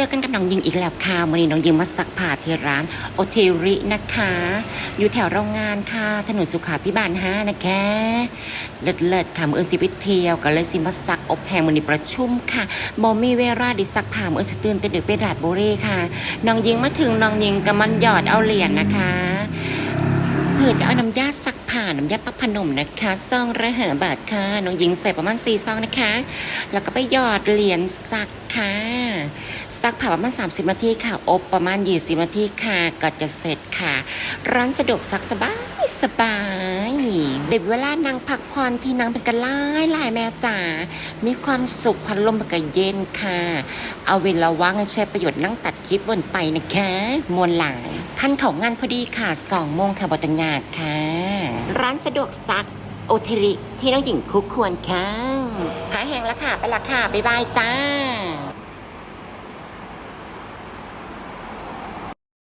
เจอกันกับน้องยิงอีกแล้วค่ะวันนี้น้องยิงมาซักผ้าที่ร้านโอเทรินะคะ อยู่แถวโรงงานค่ะ ถนนสุขาพิบาลห้านะคะเลิศเลิศๆค่ะมืออนสิวิเทียวก็เลยสิมาซักอบแหงวันนี้ประชุมค่ะบอมีเวลาดิซักผ้ามืออนสิตื่นแต่ดึกไปราดโบุรีค่ะน้องยิงมาถึงน้องยิงกำมันหยอดเอาเหรียญนะคะเพื่อจะเอาน้ำยาซักผ้าน้ำยาปะพนมนะคะซองระเหบาทค่ะน้องหญิงใส่ประมาณสี่ซองนะคะ แล้วก็ไปหยอดเหรียญซัก ค่ะซักผ้าประมาณ 30 นาทีค่ะ อบประมาณ 20 นาทีค่ะก็จะเสร็จค่ะ ร้านสะดวกซักสบายสบายเด็กเวลานั่งพักผ่อนที่นั่งเป็นกันหลายลายแม่จ๋ามีความสุขพัดลมมันก็เย็นค่ะ เอาเวลาว่างใช้ประโยชน์นั่งตัดคลิปบนไปนะคะมวลหลายท่านของงานพอดีค่ะ2โมงค่ะบตัญญาค่ะ ร้านสะดวกซักโอเทริที่น้องหญิงคุกควรค่ะ งแล้วค่ะ ไปละค่ะ บ๊ายบายจ้า